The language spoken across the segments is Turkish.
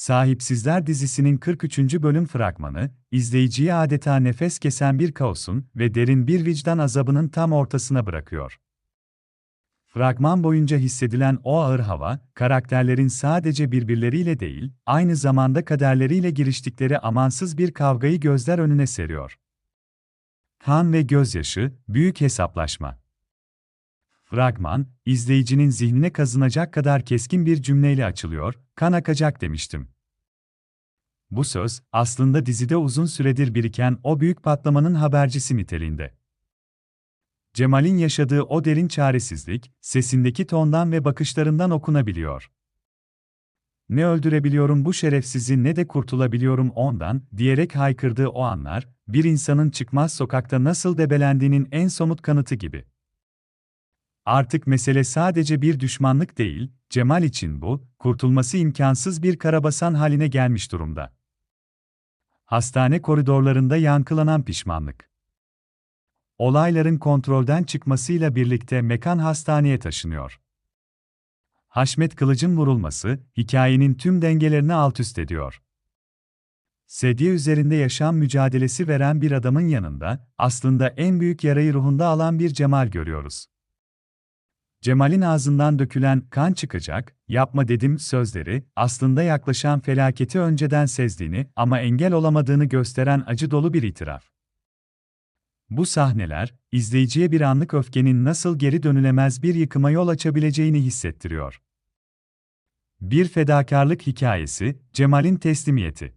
Sahipsizler dizisinin 43. bölüm fragmanı, izleyiciyi adeta nefes kesen bir kaosun ve derin bir vicdan azabının tam ortasına bırakıyor. Fragman boyunca hissedilen o ağır hava, karakterlerin sadece birbirleriyle değil, aynı zamanda kaderleriyle giriştikleri amansız bir kavgayı gözler önüne seriyor. Kan ve gözyaşı, büyük hesaplaşma. Fragman, izleyicinin zihnine kazınacak kadar keskin bir cümleyle açılıyor, kan akacak demiştim. Bu söz, aslında dizide uzun süredir biriken o büyük patlamanın habercisi niteliğinde. Cemal'in yaşadığı o derin çaresizlik, sesindeki tondan ve bakışlarından okunabiliyor. Ne öldürebiliyorum bu şerefsizi ne de kurtulabiliyorum ondan, diyerek haykırdığı o anlar, bir insanın çıkmaz sokakta nasıl debelendiğinin en somut kanıtı gibi. Artık mesele sadece bir düşmanlık değil, Cemal için bu, kurtulması imkansız bir karabasan haline gelmiş durumda. Hastane koridorlarında yankılanan pişmanlık. Olayların kontrolden çıkmasıyla birlikte mekan hastaneye taşınıyor. Haşmet Kılıç'ın vurulması, hikayenin tüm dengelerini alt üst ediyor. Sedye üzerinde yaşam mücadelesi veren bir adamın yanında, aslında en büyük yarayı ruhunda alan bir Cemal görüyoruz. Cemal'in ağzından dökülen kan çıkacak, yapma dedim sözleri, aslında yaklaşan felaketi önceden sezdiğini ama engel olamadığını gösteren acı dolu bir itiraf. Bu sahneler, izleyiciye bir anlık öfkenin nasıl geri dönülemez bir yıkıma yol açabileceğini hissettiriyor. Bir fedakarlık hikayesi, Cemal'in teslimiyeti.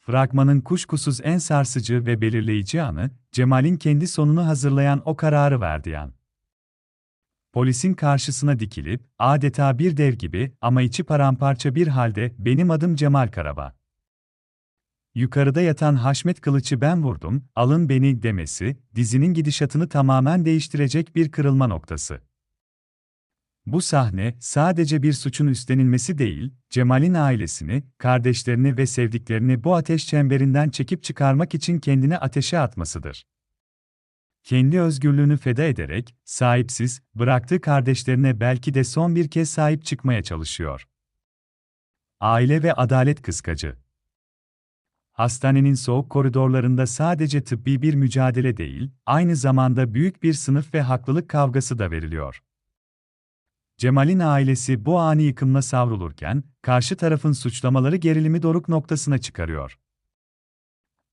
Fragmanın kuşkusuz en sarsıcı ve belirleyici anı, Cemal'in kendi sonunu hazırlayan o kararı verdiği an. Polisin karşısına dikilip, adeta bir dev gibi ama içi paramparça bir halde, benim adım Cemal Karaba. Yukarıda yatan Haşmet Kılıç'ı ben vurdum, alın beni demesi, dizinin gidişatını tamamen değiştirecek bir kırılma noktası. Bu sahne, sadece bir suçun üstlenilmesi değil, Cemal'in ailesini, kardeşlerini ve sevdiklerini bu ateş çemberinden çekip çıkarmak için kendini ateşe atmasıdır kendi özgürlüğünü feda ederek, sahipsiz, bıraktığı kardeşlerine belki de son bir kez sahip çıkmaya çalışıyor. Aile ve adalet kıskacı. Hastanenin soğuk koridorlarında sadece tıbbi bir mücadele değil, aynı zamanda büyük bir sınıf ve haklılık kavgası da veriliyor. Cemal'in ailesi bu ani yıkımla savrulurken, karşı tarafın suçlamaları gerilimi doruk noktasına çıkarıyor.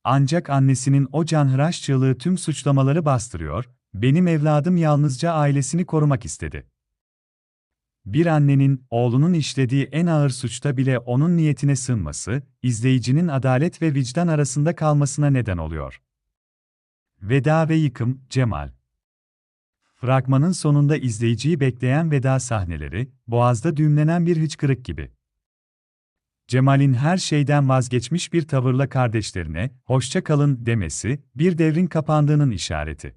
Ancak annesinin o canhıraş çığlığı tüm suçlamaları bastırıyor, benim evladım yalnızca ailesini korumak istedi. Bir annenin, oğlunun işlediği en ağır suçta bile onun niyetine sığınması, izleyicinin adalet ve vicdan arasında kalmasına neden oluyor. Veda ve yıkım, Cemal. Fragmanın sonunda izleyiciyi bekleyen veda sahneleri, boğazda düğümlenen bir hıçkırık gibi. Cemal'in her şeyden vazgeçmiş bir tavırla kardeşlerine "hoşça kalın" demesi bir devrin kapandığının işareti.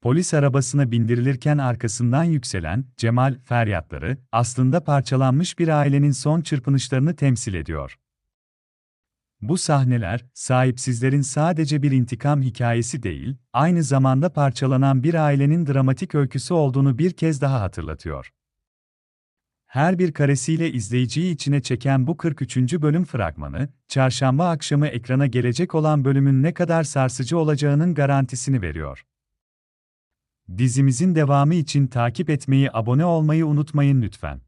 Polis arabasına bindirilirken arkasından yükselen Cemal feryatları aslında parçalanmış bir ailenin son çırpınışlarını temsil ediyor. Bu sahneler, sahipsizlerin sadece bir intikam hikayesi değil, aynı zamanda parçalanan bir ailenin dramatik öyküsü olduğunu bir kez daha hatırlatıyor. Her bir karesiyle izleyiciyi içine çeken bu 43. bölüm fragmanı, çarşamba akşamı ekrana gelecek olan bölümün ne kadar sarsıcı olacağının garantisini veriyor. Dizimizin devamı için takip etmeyi, abone olmayı unutmayın lütfen.